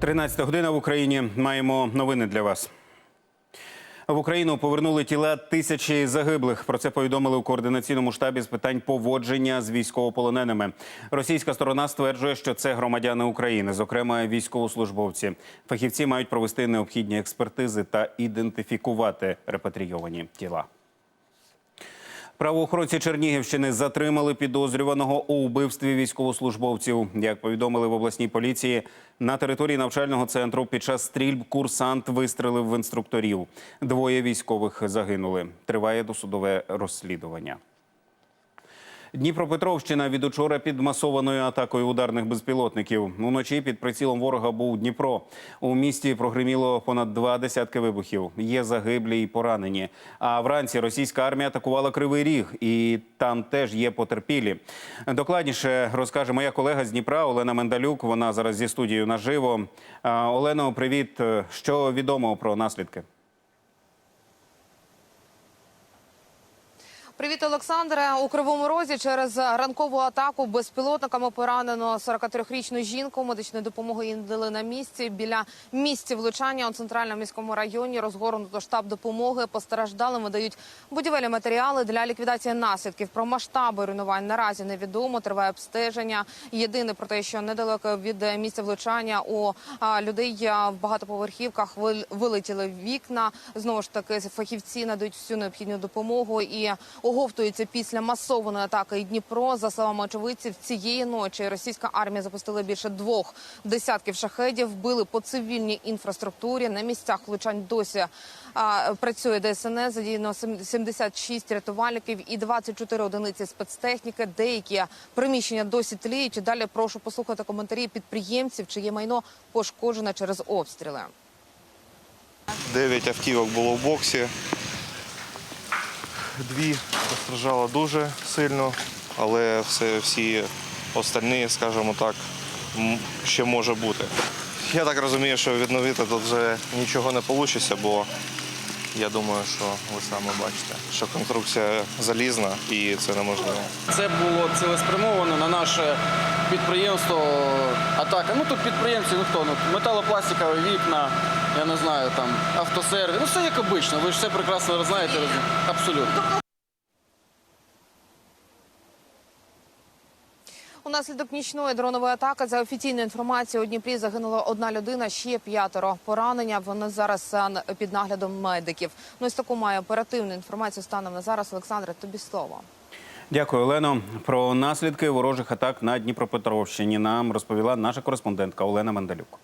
13 година в Україні. Маємо новини для вас. В Україну повернули тіла тисячі загиблих. Про це повідомили у координаційному штабі з питань поводження з військовополоненими. Російська сторона стверджує, що це громадяни України, зокрема військовослужбовці. Фахівці мають провести необхідні експертизи та ідентифікувати репатрійовані тіла. Правоохоронці Чернігівщини затримали підозрюваного у вбивстві військовослужбовців. Як повідомили в обласній поліції, на території навчального центру під час стрільб курсант вистрелив в інструкторів. Двоє військових загинули. Триває досудове розслідування. Дніпропетровщина від учора під масованою атакою ударних безпілотників. Уночі під прицілом ворога був Дніпро. У місті прогриміло понад два десятки вибухів. Є загиблі і поранені. А вранці російська армія атакувала Кривий Ріг, і там теж є потерпілі. Докладніше розкаже моя колега з Дніпра Олена Мендалюк. Вона зараз зі студією наживо. Олено, привіт. Що відомо про наслідки? Привіт, Олександре. У Кривому Розі через ранкову атаку безпілотниками поранено 43-річну жінку. Медичної допомоги їй надали на місці. Біля місця влучання у центральному міському районі розгорнуто штаб допомоги. Постраждалим видають будівельні матеріали для ліквідації наслідків. Про масштаби руйнувань наразі невідомо. Триває обстеження. Єдине про те, що недалеко від місця влучання у людей в багатоповерхівках вил- вилетіли вікна. Знову ж таки, фахівці надають всю необхідну допомогу і оговтується після масованої атаки і Дніпро. За словами очевидців, цієї ночі російська армія запустила більше двох десятків шахедів, били по цивільній інфраструктурі. На місцях влучань досі а, працює ДСНС, задіяно сем- 76 рятувальників і 24 одиниці спецтехніки. Деякі приміщення досі тліють. Далі прошу послухати коментарі підприємців, чиє майно пошкоджене через обстріли. Дев'ять автівок було в боксі. Дві постраждало дуже сильно, але все, всі остальні, скажімо так, ще може бути. Я так розумію, що відновити тут вже нічого не вийде, бо я думаю, що ви самі бачите, що конструкція залізна і це неможливо. Це було цілеспрямовано на наше підприємство. Атака. Ну тут підприємці, ну хто ну металопластикові вікна, я не знаю, там автосервіс. Ну все як обично. Ви ж все прекрасно знаєте. Абсолютно. Унаслідок нічної дронової атаки за офіційною інформацією у Дніпрі загинула одна людина, ще п'ятеро поранення. Вони зараз під наглядом медиків. Ну ось таку має оперативну інформацію станом на зараз. Олександре, тобі слово. Дякую, Олено. Про наслідки ворожих атак на Дніпропетровщині нам розповіла наша кореспондентка Олена Мандалюк.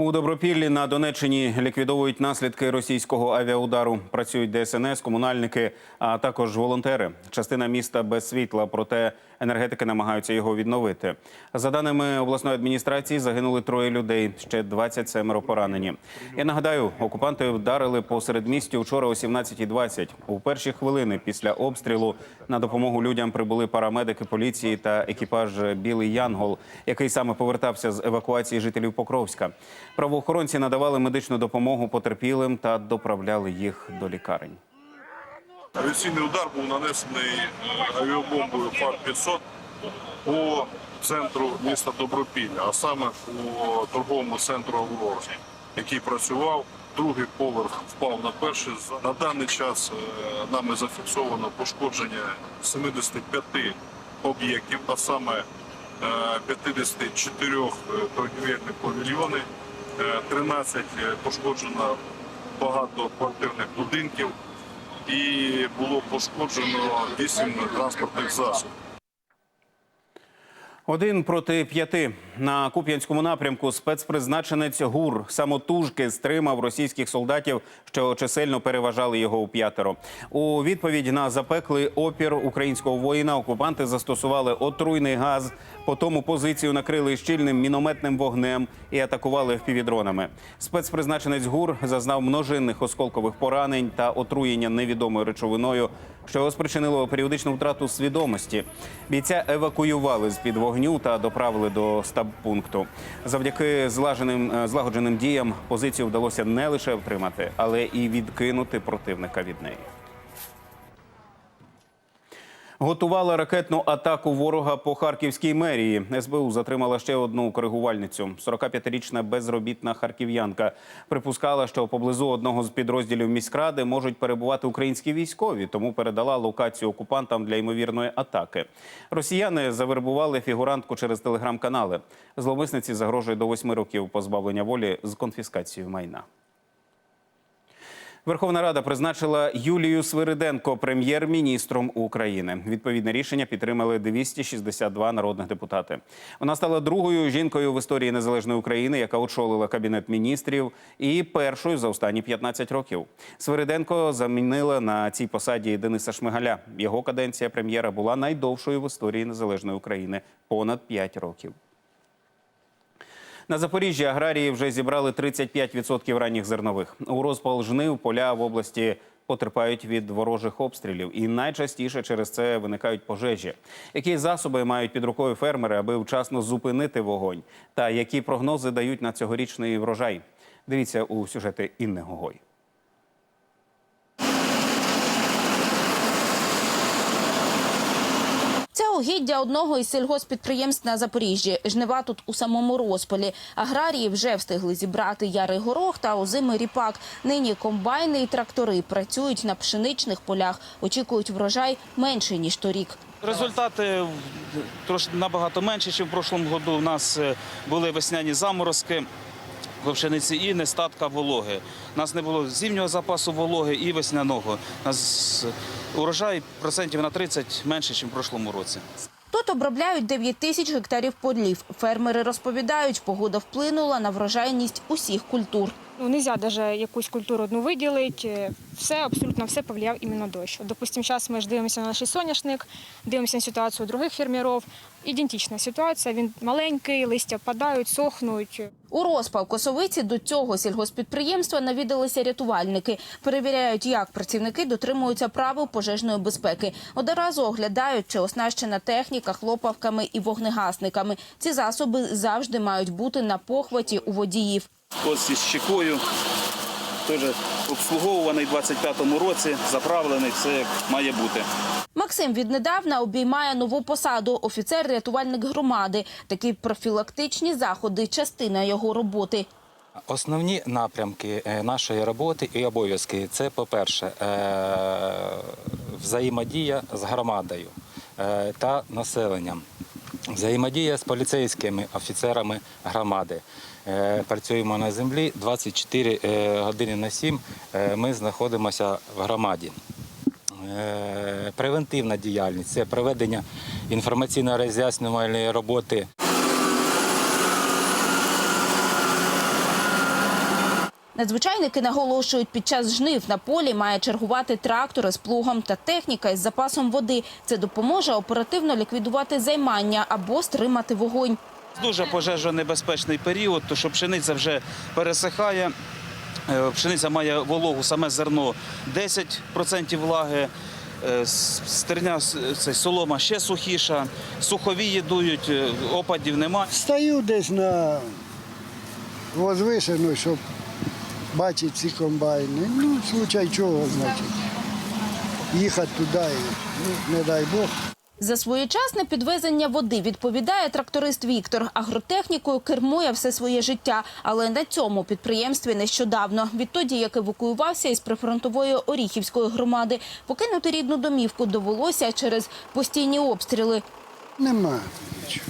У Добропіллі на Донеччині ліквідовують наслідки російського авіаудару. Працюють ДСНС, комунальники, а також волонтери. Частина міста без світла, проте енергетики намагаються його відновити. За даними обласної адміністрації, загинули троє людей, ще 27 поранені. Я нагадаю, окупанти вдарили по середмісті вчора о 17.20. У перші хвилини після обстрілу на допомогу людям прибули парамедики поліції та екіпаж Білий Янгол, який саме повертався з евакуації жителів Покровська. Правоохоронці надавали медичну допомогу потерпілим та доправляли їх до лікарень. Авіаційний удар був нанесений е, авіабомбою ФАР-500 по центру міста Добропілля, а саме по торговому центру «Аврора», який працював. Другий поверх впав на перший. На даний час е, нами зафіксовано пошкодження 75 об'єктів, а саме е, 54 торгівельних павільйони, е, 13 пошкоджено багатоквартирних будинків і було пошкоджено 8 транспортних засобів. Один проти п'яти на Куп'янському напрямку спецпризначенець ГУР самотужки стримав російських солдатів, що чисельно переважали його у п'ятеро. У відповідь на запеклий опір українського воїна окупанти застосували отруйний газ. Потім позицію накрили щільним мінометним вогнем і атакували впівдронами. Спецпризначенець ГУР зазнав множинних осколкових поранень та отруєння невідомою речовиною, що спричинило періодичну втрату свідомості. Бійця евакуювали з під вогню та доправили до стаб-пункту. Завдяки злаженим е, злагодженим діям позицію вдалося не лише втримати, але і відкинути противника від неї. Готувала ракетну атаку ворога по харківській мерії. СБУ затримала ще одну коригувальницю. 45-річна безробітна харків'янка припускала, що поблизу одного з підрозділів міськради можуть перебувати українські військові, тому передала локацію окупантам для ймовірної атаки. Росіяни завербували фігурантку через телеграм-канали. Зловмисниці загрожує до восьми років позбавлення волі з конфіскацією майна. Верховна Рада призначила Юлію Свириденко прем'єр-міністром України. Відповідне рішення підтримали 262 народних депутати. Вона стала другою жінкою в історії незалежної України, яка очолила кабінет міністрів, і першою за останні 15 років. Свириденко замінила на цій посаді Дениса Шмигаля. Його каденція прем'єра була найдовшою в історії незалежної України понад 5 років. На Запоріжжі аграрії вже зібрали 35% ранніх зернових. У розпал жнив поля в області потерпають від ворожих обстрілів, і найчастіше через це виникають пожежі. Які засоби мають під рукою фермери, аби вчасно зупинити вогонь? Та які прогнози дають на цьогорічний врожай? Дивіться у сюжети Інни Гогой. Це угіддя одного із сільгоспідприємств на Запоріжжі. Жнива тут у самому розпалі. Аграрії вже встигли зібрати ярий горох та озимий ріпак. Нині комбайни і трактори працюють на пшеничних полях. Очікують врожай менше ніж торік. Результати трошки набагато менші, ніж в прошлому году. У нас е, були весняні заморозки по пшениці і нестатка вологи. У нас не було зимнього запасу вологи і весняного. У нас е, урожай процентів на 30 менше, ніж в прошлому році. Тут обробляють 9 тисяч гектарів полів. Фермери розповідають, погода вплинула на врожайність усіх культур. Ну, нельзя даже якусь культуру одну виділити. Все, абсолютно все повлияв іменно дощ. От, Допустим, зараз ми ж дивимося на наш соняшник, дивимося на ситуацію других фермерів. Ідентична ситуація, він маленький, листя падають, сохнуть. У розпал косовиці до цього сільгоспідприємства навідалися рятувальники. Перевіряють, як працівники дотримуються правил пожежної безпеки. Одразу оглядають, чи оснащена техніка хлопавками і вогнегасниками. Ці засоби завжди мають бути на похваті у водіїв. Ось із щекою теж обслуговуваний в 25-му році, заправлений, все як має бути. Максим віднедавна обіймає нову посаду офіцер-рятувальник громади. Такі профілактичні заходи частина його роботи. Основні напрямки е, нашої роботи і обов'язки це, по-перше, е, взаємодія з громадою е, та населенням, взаємодія з поліцейськими офіцерами громади. Е, Працюємо на землі 24 е, години на 7 е, Ми знаходимося в громаді. Превентивна діяльність це проведення інформаційно-роз'яснювальної роботи Надзвичайники наголошують, під час жнив на полі має чергувати трактори з плугом та техніка із запасом води. Це допоможе оперативно ліквідувати займання або стримати вогонь. Дуже пожежонебезпечний період, то що пшениця вже пересихає. Е, Пшениця має вологу, саме зерно 10% влаги. е, Стерня, це солома ще сухіша, суховії дують, е, опадів нема. Стою десь на возвишену, щоб бачити ці комбайни. Ну, случай чого, значить. Їхати туди, ну, не дай Бог. За своєчасне підвезення води відповідає тракторист Віктор. Агротехнікою кермує все своє життя, але на цьому підприємстві нещодавно. Відтоді, як евакуювався із прифронтової Оріхівської громади, покинути рідну домівку довелося через постійні обстріли. Нема нічого.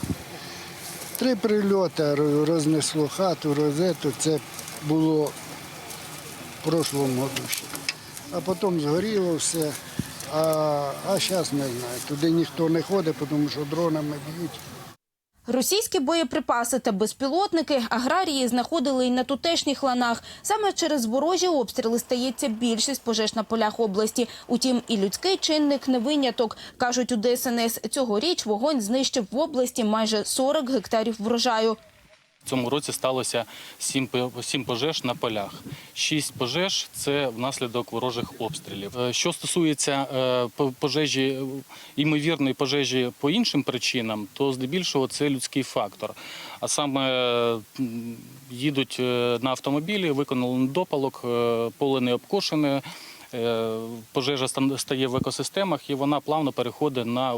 Три прильоти рознесло хату, розету. Це було в прошлому ще. А потім згоріло все. А, а зараз не знаю. Туди ніхто не ходить, тому що дронами б'ють. Російські боєприпаси та безпілотники аграрії знаходили і на тутешніх ланах. Саме через ворожі обстріли стається більшість пожеж на полях області. Утім, і людський чинник не виняток. Кажуть у ДСНС, цьогоріч вогонь знищив в області майже 40 гектарів врожаю. Цьому році сталося сім, пожеж на полях. Шість пожеж це внаслідок ворожих обстрілів. Е, Що стосується е, пожежі, імовірної пожежі по іншим причинам, то здебільшого це людський фактор. А саме їдуть е, на автомобілі, виконали недопалок, е, поле не обкошене. пожежа стає в екосистемах і вона плавно переходить на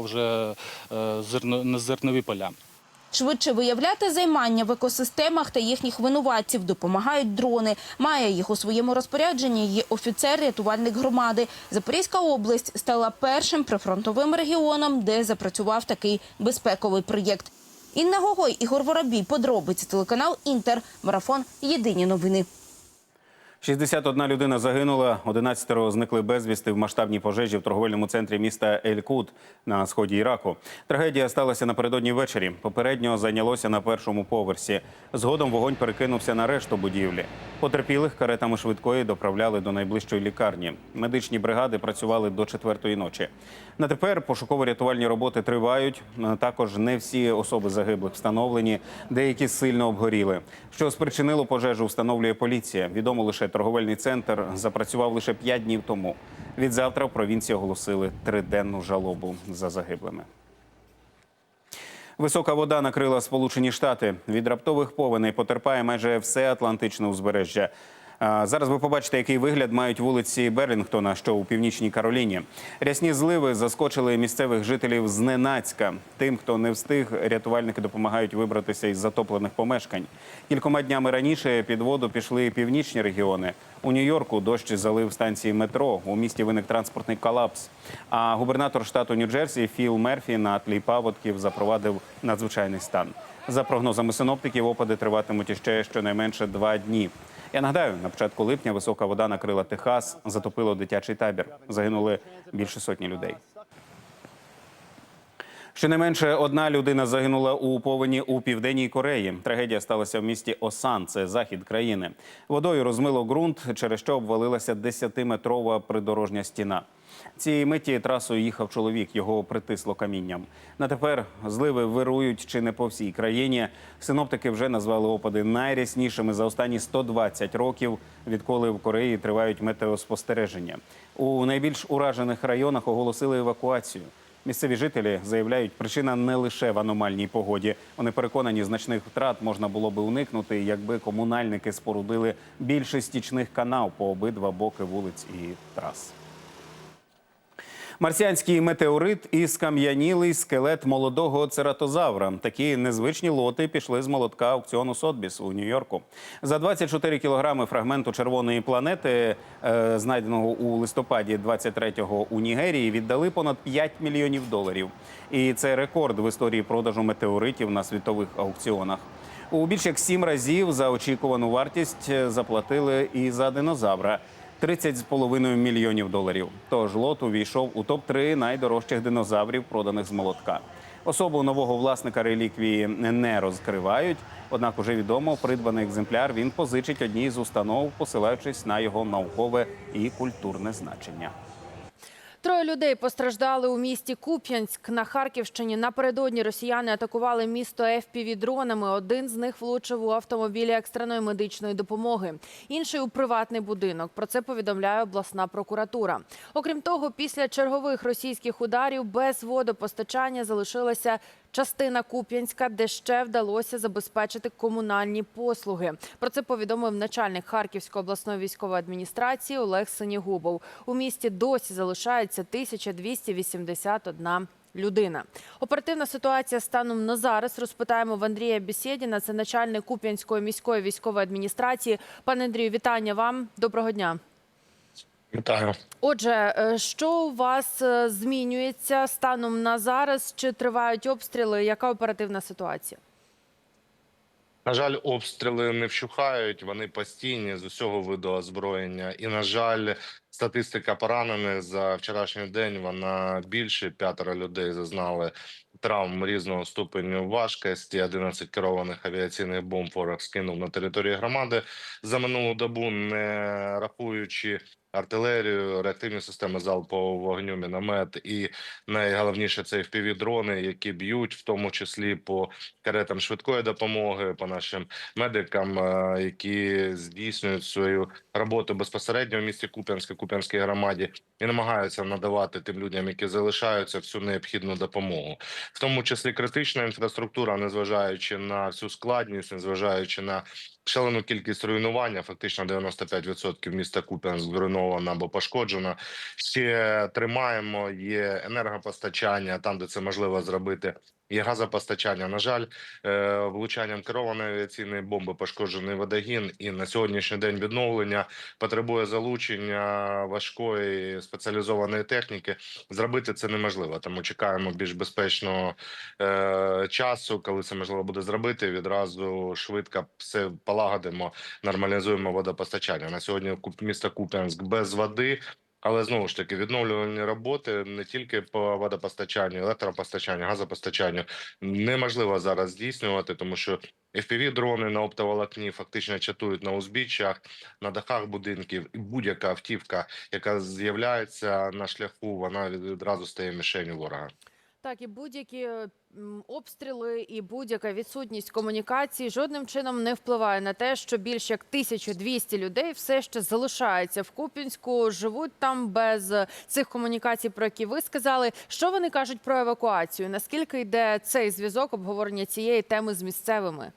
зернові поля. Швидше виявляти займання в екосистемах та їхніх винуватців допомагають дрони. Має їх у своєму розпорядженні Є офіцер-рятувальник громади. Запорізька область стала першим прифронтовим регіоном, де запрацював такий безпековий проєкт. Інна Гогой, Ігор Воробій, подробиці, телеканал Інтер, марафон Єдині новини. 61 людина загинула, 11 зникли безвісти в масштабній пожежі в торговельному центрі міста Ель-Кут на сході Іраку. Трагедія сталася напередодні ввечері. Попередньо зайнялося на першому поверсі. Згодом вогонь перекинувся на решту будівлі. Потерпілих каретами швидкої доправляли до найближчої лікарні. Медичні бригади працювали до четвертої ночі. На тепер пошуково-рятувальні роботи тривають. Також не всі особи загиблих встановлені, деякі сильно обгоріли. Що спричинило пожежу, встановлює поліція. Відомо лише торговельний центр запрацював лише 5 днів тому. Від завтра в провінції оголосили триденну жалобу за загиблими. Висока вода накрила Сполучені Штати. Від раптових повеней потерпає майже все Атлантичне узбережжя. Зараз ви побачите, який вигляд мають вулиці Берлінгтона, що у північній Кароліні. Рясні зливи заскочили місцевих жителів зненацька. Тим, хто не встиг, рятувальники допомагають вибратися із затоплених помешкань. Кількома днями раніше під воду пішли північні регіони. У Нью-Йорку дощ залив станції метро. У місті виник транспортний колапс. А губернатор штату Нью-Джерсі Філ Мерфі на тлі паводків запровадив надзвичайний стан. За прогнозами синоптиків, опади триватимуть іще щонайменше два дні. Я нагадаю, на початку липня висока вода накрила Техас, затопило дитячий табір. Загинули більше сотні людей. Щонайменше одна людина загинула у повені у південній Кореї. Трагедія сталася в місті Осан, це захід країни. Водою розмило ґрунт, через що обвалилася 10-метрова придорожня стіна. Цієї миті трасою їхав чоловік, його притисло камінням. На тепер зливи вирують чи не по всій країні. Синоптики вже назвали опади найряснішими за останні 120 років, відколи в Кореї тривають метеоспостереження. У найбільш уражених районах оголосили евакуацію. Місцеві жителі заявляють, причина не лише в аномальній погоді. Вони переконані, значних втрат можна було би уникнути, якби комунальники спорудили більше стічних канав по обидва боки вулиць і трас. Марсіанський метеорит і скам'янілий скелет молодого цератозавра. Такі незвичні лоти пішли з молотка аукціону Сотбіс у Нью-Йорку. За 24 кілограми фрагменту червоної планети, е, знайденого у листопаді 23-го у Нігерії, віддали понад 5 мільйонів доларів. І це рекорд в історії продажу метеоритів на світових аукціонах. У більш як сім разів за очікувану вартість е, заплатили і за динозавра. 30,5 мільйонів доларів. Тож лот увійшов у топ-3 найдорожчих динозаврів, проданих з молотка. Особу нового власника реліквії не розкривають. Однак уже відомо, придбаний екземпляр він позичить одній з установ, посилаючись на його наукове і культурне значення. Троє людей постраждали у місті Куп'янськ на Харківщині. Напередодні росіяни атакували місто ФПВ дронами. Один з них влучив у автомобілі екстреної медичної допомоги, інший у приватний будинок. Про це повідомляє обласна прокуратура. Окрім того, після чергових російських ударів без водопостачання залишилася частина Куп'янська, де ще вдалося забезпечити комунальні послуги. Про це повідомив начальник Харківської обласної військової адміністрації Олег Синігубов. У місті досі залишається 1281 людина. Оперативна ситуація станом на зараз розпитаємо в Андрія Бісєдіна, це начальник Куп'янської міської військової адміністрації. Пане Андрію, вітання вам. Доброго дня. Вітаю. Отже, е, що у вас е, змінюється станом на зараз? Чи тривають обстріли? Яка оперативна ситуація? На жаль, обстріли не вщухають, вони постійні з усього виду озброєння. І, на жаль, статистика поранених за вчорашній день вона більше. П'ятеро людей зазнали травм різного ступеню важкості. 11 керованих авіаційних бомб ворог скинув на території громади за минулу добу, не рахуючи артилерію, реактивні системи залпового вогню, міномет і найголовніше це FPV-дрони, які б'ють, в тому числі по каретам швидкої допомоги, по нашим медикам, е, які здійснюють свою роботу безпосередньо в місті Куп'янське, Куп'янській громаді, і намагаються надавати тим людям, які залишаються всю необхідну допомогу, в тому числі критична інфраструктура, незважаючи на всю складність, незважаючи на шалену кількість руйнування. Фактично 95% міста Куп'янськ зруйновано або пошкоджено. Ще тримаємо. Є енергопостачання там, де це можливо зробити. Є газопостачання. На жаль, е, влучанням керованої авіаційної бомби пошкоджений водогін, і на сьогоднішній день відновлення потребує залучення важкої спеціалізованої техніки. Зробити це неможливо, тому чекаємо більш безпечного е, часу, коли це можливо буде зробити. Відразу швидко все полагодимо, нормалізуємо водопостачання. На сьогодні місто Куп'янськ без води. Але знову ж таки відновлювальні роботи не тільки по водопостачанню, електропостачанню, газопостачанню неможливо зараз здійснювати, тому що fpv дрони на оптоволокні фактично чатують на узбіччях, на дахах будинків, і будь-яка автівка, яка з'являється на шляху, вона відразу стає мішенью ворога. Так, і будь-які обстріли і будь-яка відсутність комунікації жодним чином не впливає на те, що більше як 1200 людей все ще залишаються в Куп'янську, живуть там без е, цих комунікацій, про які ви сказали. Що вони кажуть про евакуацію? Наскільки йде цей зв'язок обговорення цієї теми з місцевими?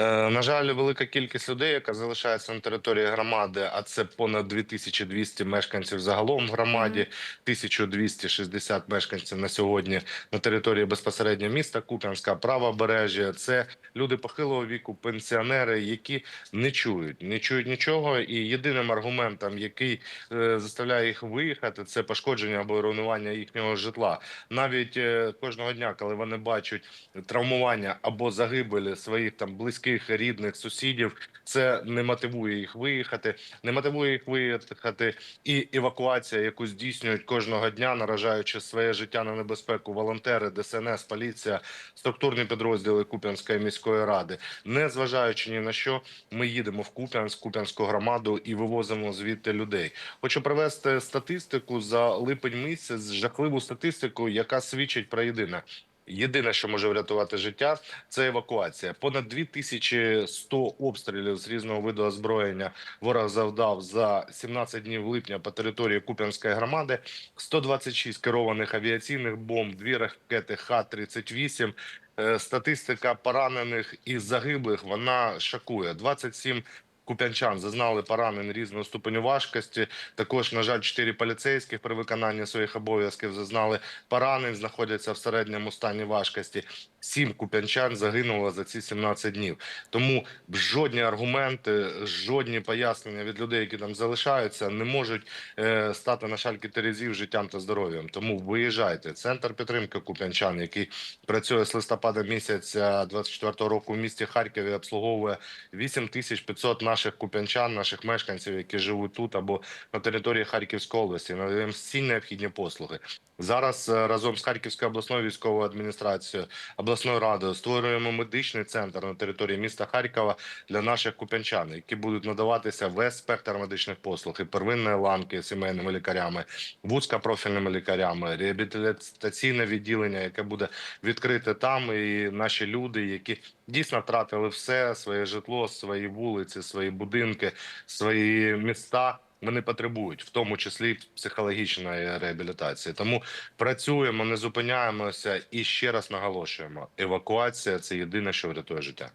Е, На жаль, велика кількість людей, яка залишається на території громади, а це понад 2200 мешканців загалом в громаді, 1260 мешканців на сьогодні на території безпосередньо міста Куп'янська, правобережжя. Це люди похилого віку, пенсіонери, які не чують, не чують нічого. І єдиним аргументом, який е, заставляє їх виїхати, це пошкодження або руйнування їхнього житла. Навіть е, кожного дня, коли вони бачать травмування або загибелі своїх там близьких, рідних, сусідів, це не мотивує їх виїхати, не мотивує їх виїхати. І евакуація, яку здійснюють кожного дня, наражаючи своє життя на небезпеку, волонтери, ДСНС, поліція, структурні підрозділи Куп'янської міської ради, не зважаючи ні на що, ми їдемо в Куп'янськ, Куп'янську громаду і вивозимо звідти людей. Хочу привести статистику за липень місяць, жахливу статистику, яка свідчить про єдине. Єдине, що може врятувати життя, це евакуація. Понад 2100 обстрілів з різного виду озброєння ворог завдав за 17 днів липня по території Куп'янської громади. 126 керованих авіаційних бомб, дві ракети Х-38. Е, Статистика поранених і загиблих вона шокує. 27 Куп'янчан зазнали поранень різного ступеню важкості. Також, на жаль, чотири поліцейських при виконанні своїх обов'язків зазнали поранень, знаходяться в середньому стані важкості. Сім куп'янчан загинуло за ці 17 днів. Тому жодні аргументи, жодні пояснення від людей, які там залишаються, не можуть е, стати на шальки терезів життям та здоров'ям. Тому виїжджайте. Центр підтримки куп'янчан, який працює з листопада місяця 24-го року в місті Харкові, обслуговує 8500 наших куп'янчан, наших мешканців, які живуть тут або на території Харківської області. Надаємо всі необхідні послуги. Зараз е, разом з Харківською обласною військовою адміністрацією, обласною радою створюємо медичний центр на території міста Харкова для наших куп'янчан, які будуть надаватися весь спектр медичних послуг і первинної ланки сімейними лікарями, вузькопрофільними лікарями, реабілітаційне відділення, яке буде відкрите там, і наші люди, які дійсно втратили все своє житло, свої вулиці, свої будинки, свої міста. Вони потребують, в тому числі психологічної реабілітації. Тому працюємо, не зупиняємося і ще раз наголошуємо: евакуація це єдине, що врятує життя.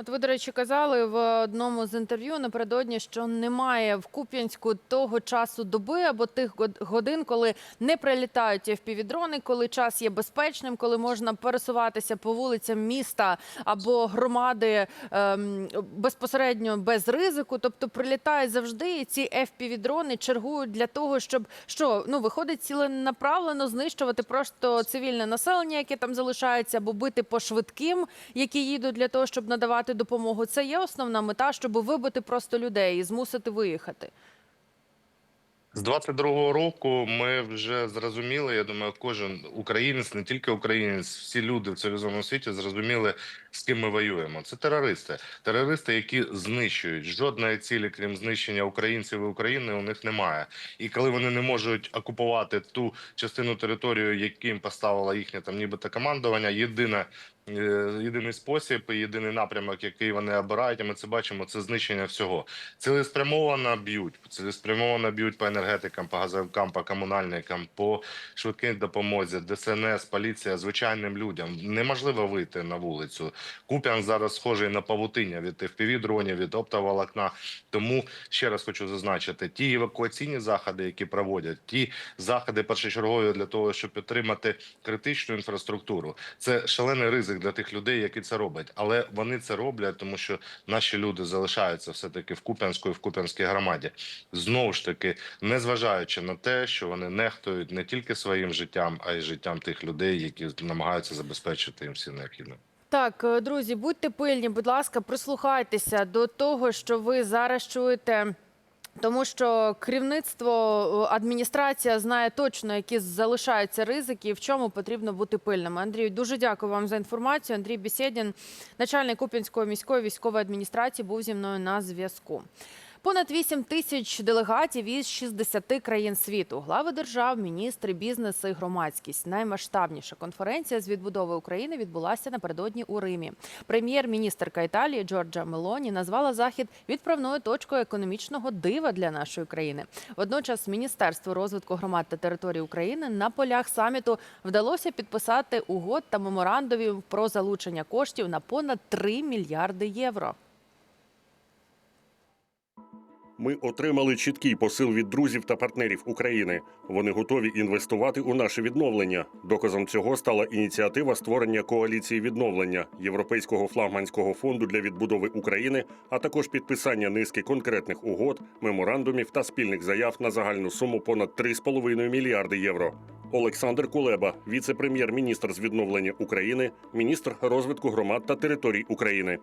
От ви, до речі, казали в одному з інтерв'ю напередодні, що немає в Куп'янську того часу доби або тих год- годин, коли не прилітають FPV-дрони, коли час є безпечним, коли можна пересуватися по вулицям міста або громади ем, безпосередньо без ризику. Тобто прилітають завжди, і ці FPV-дрони чергують для того, щоб що ну виходить ціленаправлено знищувати просто цивільне населення, яке там залишається, або бити по швидким, які їдуть для того, щоб надавати допомогу. Це є основна мета, щоб вибити просто людей і змусити виїхати. З 22-го року ми вже зрозуміли. Я думаю, кожен українець, не тільки українець, всі люди в цивілізованому світі зрозуміли, з ким ми воюємо. Це терористи, терористи, які знищують жодної цілі, крім знищення українців і України, у них немає. І коли вони не можуть окупувати ту частину території, яким поставила їхнє там, нібито командування, єдине єдиний спосіб, і єдиний напрямок, який вони обирають. І ми це бачимо. Це знищення всього. Цілеспрямовано б'ють, цілеспрямовано б'ють по енергетикам, по газовикам, по комунальникам, по швидкій допомозі, ДСНС, поліція, звичайним людям. Неможливо вийти на вулицю. Куп'ян зараз схожий на павутиння від fpv дронів, від оптоволокна. Тому ще раз хочу зазначити: ті евакуаційні заходи, які проводять, ті заходи першочергові для того, щоб підтримати критичну інфраструктуру. Це шалений ризик для тих людей, які це роблять. Але вони це роблять, тому що наші люди залишаються все таки в Куп'янську і в Куп'янській громаді. Знову ж таки, незважаючи на те, що вони нехтують не тільки своїм життям, а й життям тих людей, які намагаються забезпечити їм всі необхідне. Так, е, друзі, будьте пильні, будь ласка, прислухайтеся до того, що ви зараз чуєте. Тому що керівництво е, адміністрація знає точно, які залишаються ризики, і в чому потрібно бути пильними. Андрію, дуже дякую вам за інформацію. Андрій Бісєдін, начальник Куп'янської міської військової адміністрації, був зі мною на зв'язку. Понад 8 тисяч делегатів із 60 країн світу, глави держав, міністри, бізнес і громадськість. Наймасштабніша конференція з відбудови України відбулася напередодні у Римі. Прем'єр-міністрка Італії Джорджа Мелоні назвала захід відправною точкою економічного дива для нашої країни. Водночас Міністерство розвитку громад та територій України на полях саміту вдалося підписати угод та меморандумів про залучення коштів на понад 3 мільярди євро. Ми отримали чіткий посил від друзів та партнерів України. Вони готові інвестувати у наше відновлення. Доказом цього стала ініціатива створення коаліції відновлення Європейського флагманського фонду для відбудови України, а також підписання низки конкретних угод, меморандумів та спільних заяв на загальну суму понад 3,5 мільярди євро. Олександр Кулеба, віце-прем'єр-міністр з відновлення України, міністр розвитку громад та територій України.